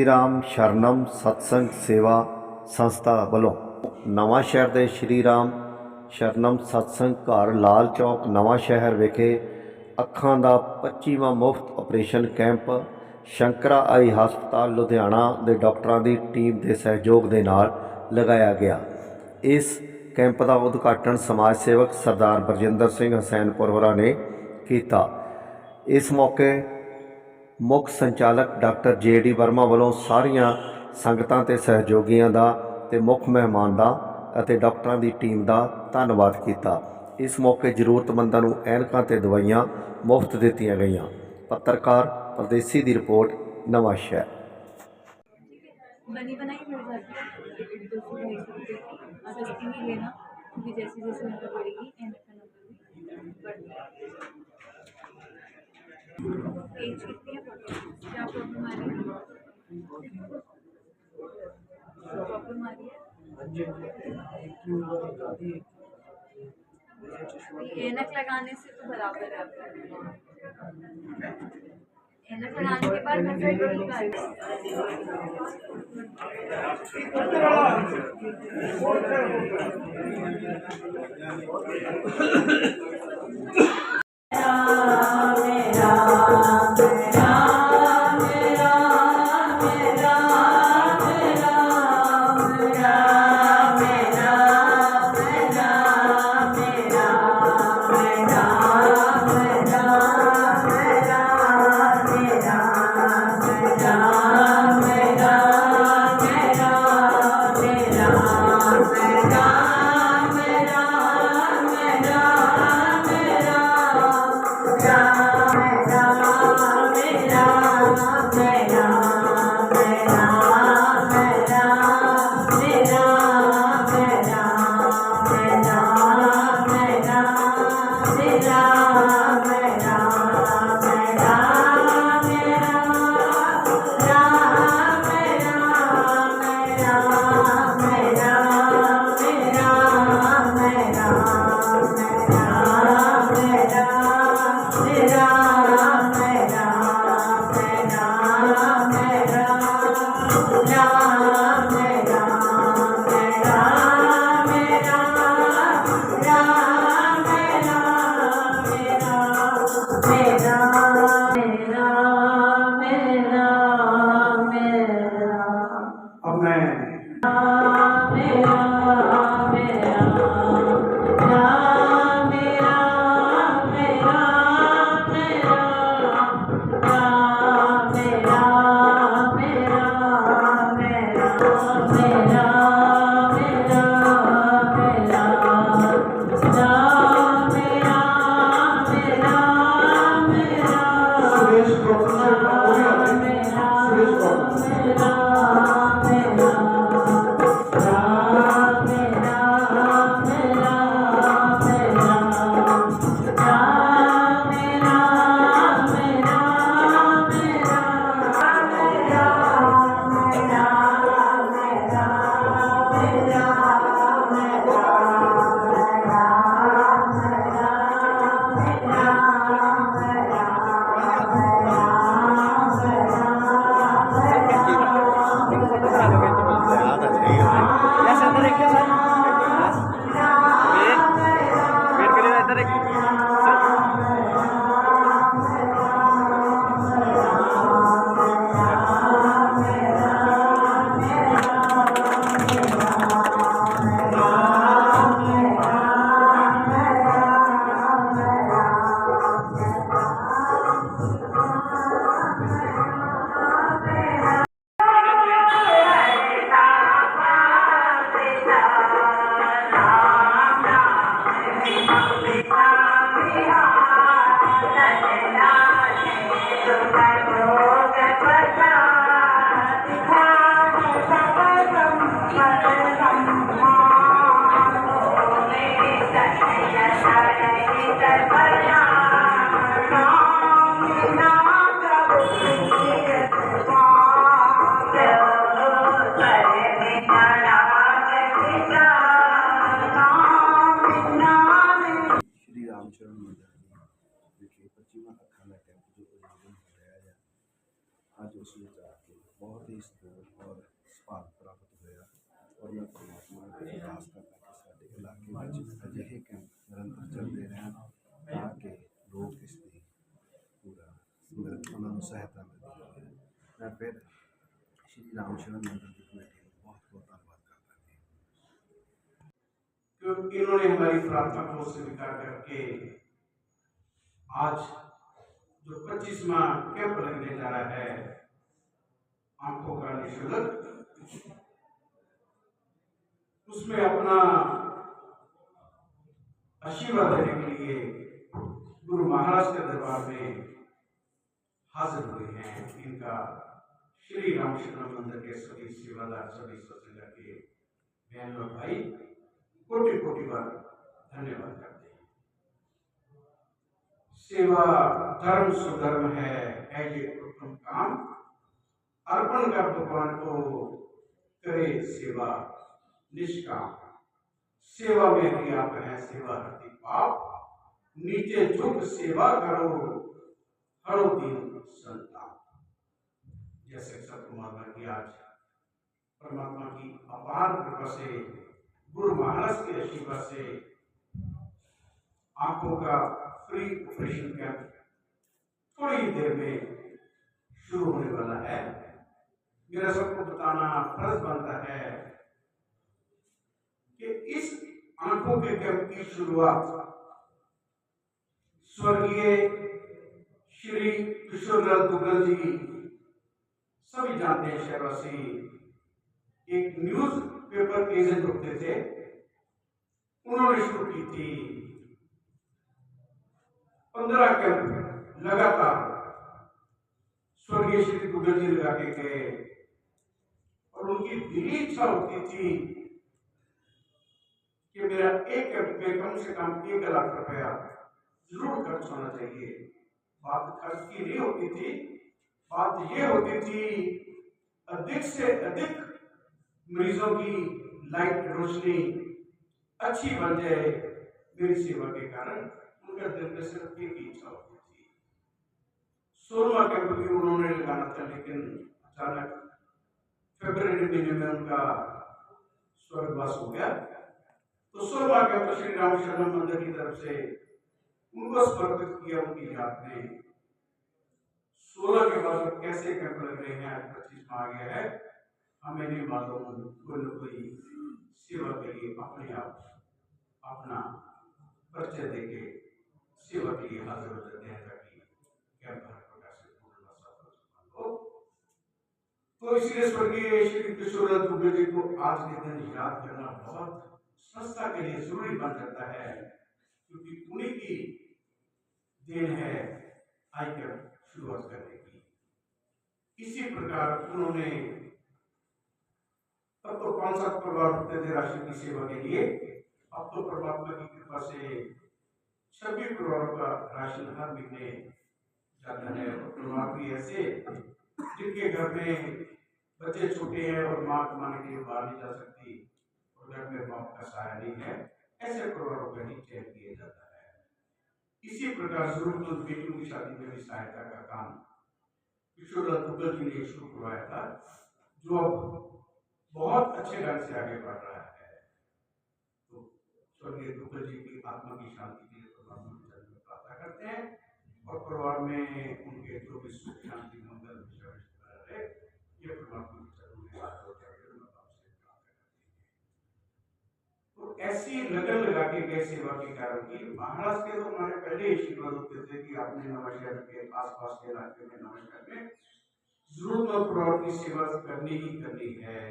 ਸ਼੍ਰੀ ਰਾਮ ਸ਼ਰਨਮ ਸਤਸੰਗ ਸੇਵਾ ਸੰਸਥਾ ਵੱਲੋਂ ਨਵਾਂ ਸ਼ਹਿਰ ਦੇ ਸ਼੍ਰੀ ਰਾਮ ਸ਼ਰਨਮ ਸਤਸੰਗ ਘਰ ਲਾਲ ਚੌਕ, ਨਵਾਂ ਸ਼ਹਿਰ ਵਿਖੇ ਅੱਖਾਂ ਦਾ 25ਵਾਂ ਮੁਫਤ ਆਪਰੇਸ਼ਨ ਕੈਂਪ, ਸ਼ੰਕਰਾ ਆਈ ਹਸਪਤਾਲ, ਲੁਧਿਆਣਾ ਦੇ ਡਾਕਟਰਾਂ ਦੀ ਟੀਮ ਦੇ ਸਹਿਯੋਗ ਦੇ ਨਾਲ ਲਗਾਇਆ ਗਿਆ। ਇਸ ਕੈਂਪ ਦਾ ਉਦਘਾਟਨ ਸਮਾਜ ਸੇਵਕ ਸਰਦਾਰ ਬਰਜਿੰਦਰ ਸਿੰਘ ਹਸੈਨਪੁਰਵਰਾ ਨੇ ਕੀਤਾ। ਇਸ ਮੌਕੇ ਮੁੱਖ ਸੰਚਾਲਕ ਡਾਕਟਰ ਜੇ ਡੀ ਵਰਮਾ ਵੱਲੋਂ ਸਾਰੀਆਂ ਸੰਗਤਾਂ ਤੇ ਸਹਿਯੋਗੀਆਂ ਦਾ ਤੇ ਮੁੱਖ ਮਹਿਮਾਨ ਦਾ ਅਤੇ ਡਾਕਟਰਾਂ ਦੀ ਟੀਮ ਦਾ ਧੰਨਵਾਦ ਕੀਤਾ। ਇਸ ਮੌਕੇ ਜ਼ਰੂਰਤਮੰਦਾਂ ਨੂੰ ਐਨਕਾਂ ਤੇ ਦਵਾਈਆਂ ਮੁਫਤ ਦਿੱਤੀਆਂ ਗਈਆਂ। ਪੱਤਰਕਾਰ ਪਰਦੇਸੀ ਦੀ ਰਿਪੋਰਟ, ਨਵਾਂ ਸ਼ਹਿਰ। اینک لگانے سے تو برابر ہے اینک لگانے کے بعد نظر نہیں کرتا میں پھر شری رام شرن مندر کی کمیٹی کو بہت بہت دھنیہ کرتا ہوں۔ کیونکہ انہوں نے ہماری پرارتھنا کو سویکار کر کے آج جو پچیسواں کیمپ لگنے جا رہا ہے، آنکھوں کا نشلک اس میں اپنا آشیرواد دینے کے لیے گرو مہاراج کے دربار میں حاضر ہوئے ہیں۔ ان کا سبھی بہن کر دو پران کو جیسے شخص ماتا کی آج پرماتما کی اپار کرپا سے گرو مہاراج کے آشیواد سے آنکھوں کا فری آپریشن کیمپ تھوڑی دیر میں شروع ہونے والا ہے۔ میرا سب کو بتانا فرض بنتا ہے کہ اس آنکھوں کے کیمپ کی شروعات سورگیے شری کشور لال دگل جی سبھی جانتے ہیں شہر وسیع ایک نیوز پیپر ایجنٹ ہوتے تھے۔ انہوں نے شروع کی تھی۔ پندرہ کیمپ لگاتار سورگی شری گوگل جی لگا کے۔ گئے اور ان کی دلی اچھا ہوتی تھی کہ میرا ایک کیمپ میں کم سے کم ایک لاکھ روپیہ ضرور خرچ ہونا چاہیے۔ بات خرچ کی نہیں ہوتی تھی۔ بات یہ ہوتی تھی، ادھک سے ادھک مریضوں کی لائٹ روشنی اچھی بن جائے میری سیوا کے کارن، ان کا دل میں صرف ایک ہی اچھا ہوتی تھی۔ سولہ کے بھی انہوں نے لگانا تھا، لیکن اچانک فیبرری مہینے میں ان کا سورگ واس ہو گیا۔ تو سولہ کیمپ شری رام شرم مندر کی طرف سے ان کو سمرپت کیا، ان کی یاد میں سولہ کے بعد کیسے کیلکولیٹ رہے ہیں پچیس میں آ گیا ہے؟ ہمیں نہیں معلوم، کوئی نہ کوئی سیوا کے لیے اپنے آپ اپنا پرچے دے کے سیوا کے لیے حاضر ہو جاتے ہیں تاکہ کیا بھر پٹا سے بھولنا سفر ہو تو اس لیے سورگی شری کشور دوبے جی کو آج کے دن یاد کرنا بہت سستا کے لیے ضروری بن جاتا ہے شروعات کرنے کی۔ اسی پرکار انہوں نے تب تو پانچ سات پروار ہوتے تھے راشد کی سیوا کے لیے۔ اب تو پرماتما کی کرپا سے چھبیس پرواروں کا راشن ہر مہینے جاتا ہے پروار بھی ایسے جن کے گھر میں بچے چھوٹے ہیں اور ماں کمانے کے لیے باہر نہیں جا سکتی اور گھر میں باپ کا سہارا نہیں ہے، ایسے پرواروں کا ہی چیک کیا جاتا ہے اسی پرکار ضرورت اور بیٹیوں کی شادی میں بھی سہایتا کا کام کشور گوگل کے لیے شروع کروایا تھا، جو اب بہت اچھے ڈھنگ سے آگے بڑھ رہا ہے۔ تو سورگیہ گوگل جی کی آتما کی شانتی کے لیے پرماتما کے چرن میں پرارتھنا کرتے ہیں اور پریوار میں ان کے جو بھی سکھ شانتی رہے یہ ایسی لگن لگا کے کیسے واقعی کارن کی مہاراشٹر کے لوگ ہمارے پہلے ہی شروعات ہوتے تھے کہ اپنے نواز شہر کے آس پاس کے علاقے میں نواز شہر میں ضرور اور پرور کی سیوا کرنی ہی کرنی ہے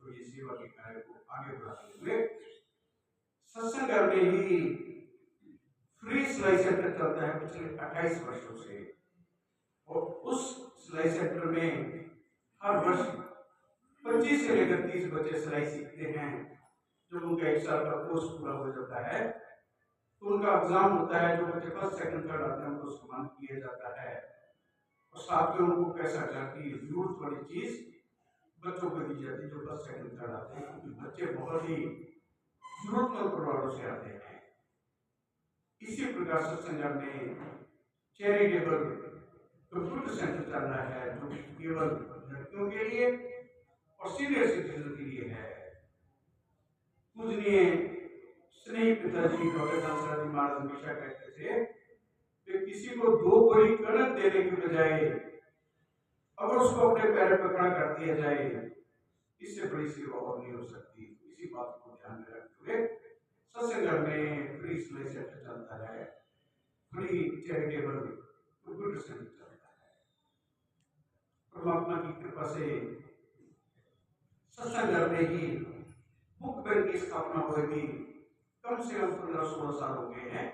تو یہ سیوا کے کارے کو آگے بڑھاتے ہوئے ستسنگ میں ہی فری سلائی سینٹر چلتا ہے پچھلے اٹھائیس برسوں سے اور اس سلائی سینٹر میں ہر برس پچیس سے لے کر تیس بچے سلائی سیکھتے ہیں جب ان کا ایک سال کا کورس پورا ہو جاتا ہے، تو ان کا اگزام ہوتا ہے، جو بچے فرسٹ سیکنڈ تھرڈ آتے ہیں، ان کو استعمال کیا جاتا ہے۔ اور ساتھ میں ان کو پیسہ جاتی ہے یوز والی چیز بچوں کو دی جاتی ہے، جو فرسٹ سیکنڈ تھرڈ آتے ہیں۔ کیونکہ بچے بہت ہی ضرورت مند پرواروں سے آتے ہیں۔ اسی پرکار سے سنجم نے چیریٹیبل کمپیوٹر سینٹر چل رہا ہے، جو کیول لڑکیوں کے لیے اور سینئر سٹیزن کے لیے ہے۔ مجھ لیے سنی پتا جی ڈاکٹر مہاراج ہمیشہ کہتے تھے کہ کسی کو دو بری کڑک دینے کے بجائے اگر اس کو اپنے پیر پہ کھڑا کر دیا جائے، اس سے بڑی سی اور نہیں ہو سکتی۔ اسی بات کو دھیان میں رکھتے ہوئے ستسنگ میں فری سلائی سیکٹر چلتا ہے۔ فری چیریٹیبل کمپیوٹر سینٹر چلتا ہے۔ پرماتما کی کرپا سے ستسنگ میں ہی مقبر کی استھاپنا ہوئی تھی کم سے کم پندرہ سولہ سال ہو گئے ہیں۔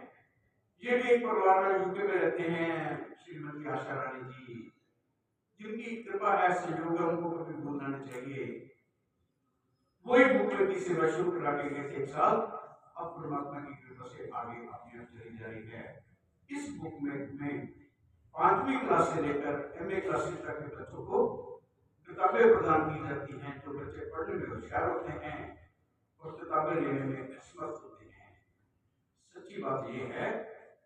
یہ بھی ایک پروار یو کے میں رہتے ہیں شری متی آشا رانی جی۔ جن کی کرپا ہے سہیوگ ان کو کبھی بھولنا نہیں چاہیے۔ وہی مقبر کی سیوا شروع کرا کے گئے تھے ایک سال۔ اب پرماتما کی کرپا سے آگے اپنی آپ چلی جا رہی ہے۔ اس بک میں میں پانچویں کلاس سے لے کر ایم اے کلاسز تک کے بچوں کو کتابیں پردان کی جاتی ہیں جو بچے پڑھنے میں ہوشیار ہوتے ہیں۔ اور کتابیں لینے میں قسمت ہوتے ہیں۔ سچی بات یہ ہے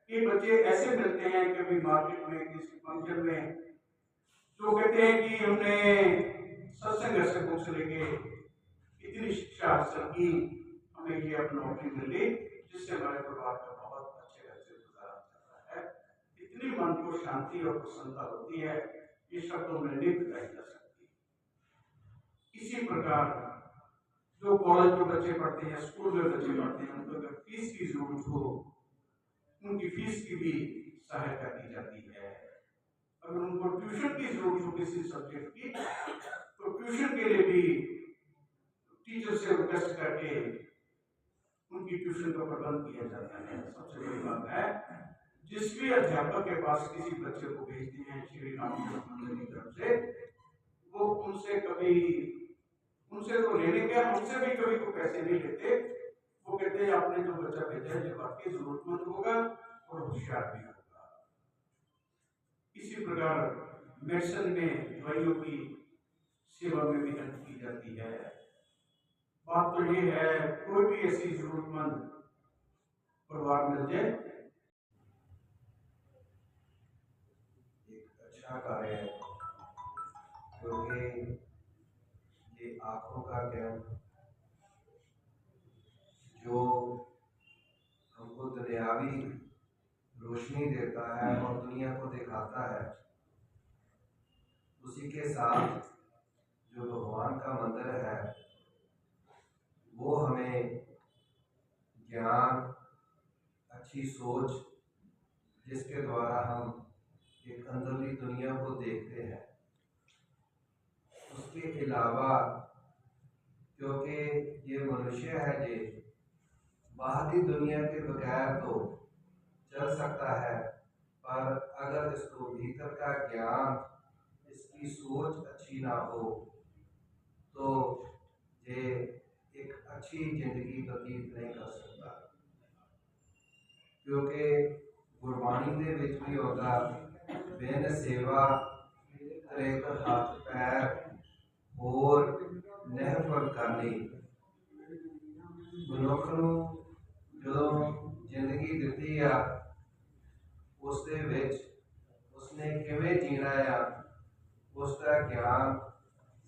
کہ بچے ایسے ملتے ہیں کبھی مارکیٹ میں کسی فنکشن میں جو کہتے ہیں کہ ہم نے ستسنگ سنگوں سے لے کے اتنی شکشا حاصل کی، ہمیں یہ اپنا نوکری ملی جس سے ہمارے پروار کا بہت اچھے ڈھنگ سے گزارا چل رہا ہے۔ اتنی من کو شانتی اور پرسنتا ہوتی ہے، یہ شبدوں میں نہیں بتائی جا سکتی اسی پرکار جو کالج میں بچے پڑھتے ہیں اسکول میں بچے پڑھتے ہیں ان کو اگر فیس کی ضرورت ہو، ان کی فیس کی بھی سہایتا کی جاتی ہے۔ اگر ان کو ٹیوشن کی ضرورت ہو کسی سبجیکٹ کی، تو ٹیوشن کے لیے بھی ٹیچر سے ریکویسٹ کر کے ان کی ٹیوشن کا پربند کیا جاتا ہے۔ سب سے بڑی بات ہے، جس بھی ادھیاپک کے پاس کسی بچے کو بھیجتے ہیں، شری رام جی جی کی طرف سے، وہ ان سے کبھی ان سے تو لینے کے ہم ان سے بھی کبھی کوئی پیسے نہیں لیتے۔ وہ کہتے ہیں آپ نے جو بچہ بھیجا ہے یہ واقعی ضرورت مند ہوگا اور ہوشیار بھی ہوگا۔ اسی پرکار میڈیسن میں دوائیوں کی سیوا میں بھی ہیلپ کی جاتی ہے۔ بات تو یہ ہے، کوئی بھی ایسی ضرورت مند پروار مل جائے۔ ایک اچھا کار ہے۔ آنکھوں کا کیمپ جو ہم کو دنیاوی روشنی دیتا ہے اور دنیا کو دکھاتا ہے، اسی کے ساتھ جو بھگوان کا مندر ہے، وہ ہمیں گیان، اچھی سوچ، جس کے دوارا ہم ایک اندرونی دنیا کو دیکھتے ہیں۔ اس کے علاوہ کیونکہ یہ منشیا ہے جی۔ یہ باہری دنیا کے بغیر تو چل سکتا ہے، پر اگر اس کو بھیتر کا گیان، اس کی سوچ اچھی نہ ہو، تو یہ ایک اچھی زندگی بتیت نہیں کر سکتا۔ کیونکہ ਗੁਰਬਾਣੀ ਦੇ ਵਿੱਚ ਵੀ ਆਉਂਦਾ ਬਿਨ ਸੇਵਾ ਨਹਿਫਲ ਕਰਨੀ ਮਨੁੱਖ ਨੂੰ ਜਦੋਂ ਜ਼ਿੰਦਗੀ ਦਿੱਤੀ ਆ ਉਸ ਦੇ ਵਿੱਚ ਉਸਨੇ ਕਿਵੇਂ ਜੀਣਾ ਆ ਉਸ ਦਾ ਗਿਆਨ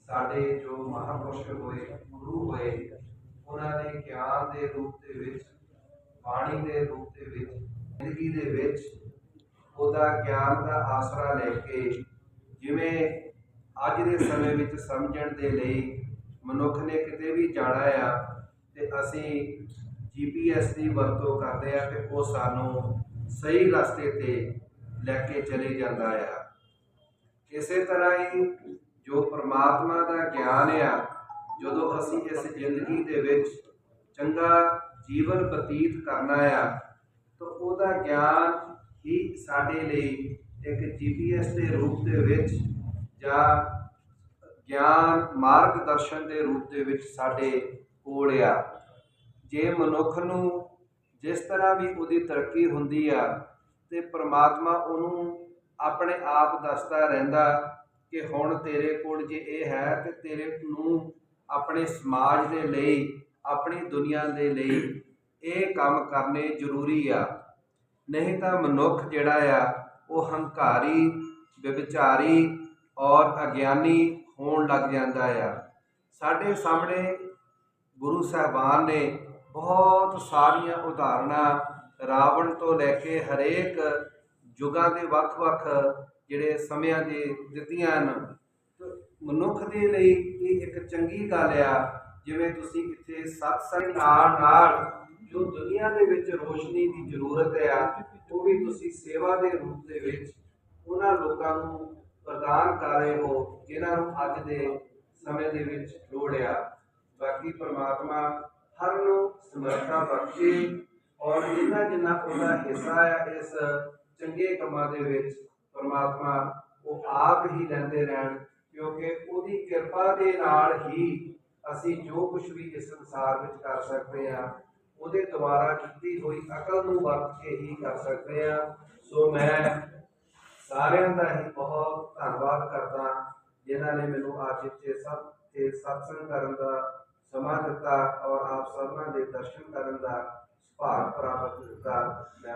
ਸਾਡੇ ਜੋ ਮਹਾਪੁਰਸ਼ ਹੋਏ, ਗੁਰੂ ਹੋਏ, ਉਹਨਾਂ ਨੇ ਗਿਆਨ ਦੇ ਰੂਪ ਦੇ ਵਿੱਚ, ਬਾਣੀ ਦੇ ਰੂਪ ਦੇ ਵਿੱਚ, ਜ਼ਿੰਦਗੀ ਦੇ ਵਿੱਚ ਉਹਦਾ ਗਿਆਨ ਦਾ ਆਸਰਾ ਲੈ ਕੇ ਜਿਵੇਂ ਅੱਜ ਦੇ ਸਮੇਂ ਵਿੱਚ ਸਮਝਣ ਦੇ ਲਈ ਮਨੁੱਖ ਨੇ ਕਿਤੇ ਵੀ ਜਾਣਾ ਆ ਤੇ ਅਸੀਂ ਜੀਪੀਐਸ ਦੀ ਵਰਤੋਂ ਕਰਦੇ ਆ ਕਿ ਉਹ ਸਾਨੂੰ ਸਹੀ ਰਸਤੇ ਤੇ ਲੈ ਕੇ ਚਲੇ ਜਾਂਦਾ ਆ। ਇਸੇ ਤਰ੍ਹਾਂ ਹੀ ਜੋ ਪ੍ਰਮਾਤਮਾ ਦਾ ਗਿਆਨ ਆ, ਜਦੋਂ ਅਸੀਂ ਇਸ ਜ਼ਿੰਦਗੀ ਦੇ ਵਿੱਚ ਚੰਗਾ ਜੀਵਨ ਬਤੀਤ ਕਰਨਾ ਆ, ਤਾਂ ਉਹਦਾ ਗਿਆਨ ਹੀ ਸਾਡੇ ਲਈ ਇੱਕ ਜੀਪੀਐਸ ਦੇ ਰੂਪ ਦੇ ਵਿੱਚ ਜਾਂ ਗਿਆਨ ਮਾਰਗਦਰਸ਼ਨ ਦੇ ਰੂਪ ਦੇ ਵਿੱਚ ਸਾਡੇ ਕੋਲ ਆ। ਜੇ ਮਨੁੱਖ ਨੂੰ ਜਿਸ ਤਰ੍ਹਾਂ ਵੀ ਉਹਦੀ ਤਰੱਕੀ ਹੁੰਦੀ ਆ ਤੇ ਪ੍ਰਮਾਤਮਾ ਉਹਨੂੰ ਆਪਣੇ ਆਪ ਦੱਸਦਾ ਰਹਿੰਦਾ ਕਿ ਹੁਣ ਤੇਰੇ ਕੋਲ ਜੇ ਇਹ ਹੈ ਤੇ ਤੇਰੇ ਨੂੰ ਆਪਣੇ ਸਮਾਜ ਦੇ ਲਈ, ਆਪਣੀ ਦੁਨੀਆ ਦੇ ਲਈ ਇਹ ਕੰਮ ਕਰਨੇ ਜ਼ਰੂਰੀ ਆ। ਨਹੀਂ ਤਾਂ ਮਨੁੱਖ ਜਿਹੜਾ ਆ, ਉਹ ਹੰਕਾਰੀ ਵਿਭਚਾਰੀ ਔਰ ਅਗਿਆਨੀ ਹੋਣ ਲੱਗ ਜਾਂਦਾ ਆ। ਸਾਡੇ ਸਾਹਮਣੇ ਗੁਰੂ ਸਾਹਿਬਾਨ ਨੇ ਬਹੁਤ ਸਾਰੀਆਂ ਉਦਾਹਰਣਾਂ ਰਾਵਣ ਤੋਂ ਲੈ ਕੇ ਹਰੇਕ ਯੁਗਾਂ ਦੇ ਵੱਖ-ਵੱਖ ਜਿਹੜੇ ਸਮਿਆਂ ਦੇ ਦਿੱਤੀਆਂ ਹਨ। ਮਨੁੱਖ ਦੇ ਲਈ ਇਹ ਇੱਕ ਚੰਗੀ ਗੱਲ ਆ, ਜਿਵੇਂ ਤੁਸੀਂ ਇੱਥੇ ਸਤਸੰਗ ਨਾਲ ਨਾਲ ਜੋ ਦੁਨੀਆ ਦੇ ਵਿੱਚ ਰੋਸ਼ਨੀ ਦੀ ਜ਼ਰੂਰਤ ਆ, ਉਹ ਵੀ ਤੁਸੀਂ ਸੇਵਾ ਦੇ ਰੂਪ ਦੇ ਵਿੱਚ ਉਹਨਾਂ ਲੋਕਾਂ ਨੂੰ ਪ੍ਰਦਾਨ ਕਰ ਰਹੇ ਹੋ, ਜਿਨ੍ਹਾਂ ਨੂੰ ਅੱਜ ਦੇ ਸਮੇਂ ਦੇ ਵਿੱਚ ਲੋੜ ਆ। ਬਾਕੀ ਪਰਮਾਤਮਾ ਹਰ ਨੂੰ ਸਮਰੱਥਾ ਬਖਸ਼ੇ ਔਰ ਜਿੰਨਾ ਜਿੰਨਾ ਉਹਦਾ ਹਿੱਸਾ ਆ ਇਸ ਚੰਗੇ ਕੰਮਾਂ ਦੇ ਵਿੱਚ, ਪਰਮਾਤਮਾ ਉਹ ਆਪ ਹੀ ਲੈਂਦੇ ਰਹਿਣ, ਕਿਉਂਕਿ ਉਹਦੀ ਕਿਰਪਾ ਦੇ ਨਾਲ ਹੀ ਅਸੀਂ ਜੋ ਕੁਝ ਵੀ ਇਸ ਸੰਸਾਰ ਵਿੱਚ ਕਰ ਸਕਦੇ ਹਾਂ ਉਹਦੇ ਦੁਆਰਾ ਕੀਤੀ ਹੋਈ ਅਕਲ ਨੂੰ ਵਰਤ ਕੇ ਹੀ ਕਰ ਸਕਦੇ ਹਾਂ ਸੋ ਮੈਂ ਸਾਰਿਆਂ ਦਾ ਹੀ ਬਹੁਤ ਧੰਨਵਾਦ ਕਰਦਾ ਜਿਨ੍ਹਾਂ ਨੇ ਮੈਨੂੰ ਅੱਜ ਇੱਥੇ ਸਭ ਤੇ ਸਤਸੰਗ ਕਰਨ ਦਾ ਸਮਾਂ ਦਿੱਤਾ ਔਰ ਆਪ ਸਭਨਾਂ ਦੇ ਦਰਸ਼ਨ ਕਰਨ ਦਾ ਭਾਗ ਪ੍ਰਾਪਤ ਕੀਤਾ ਮੈਂ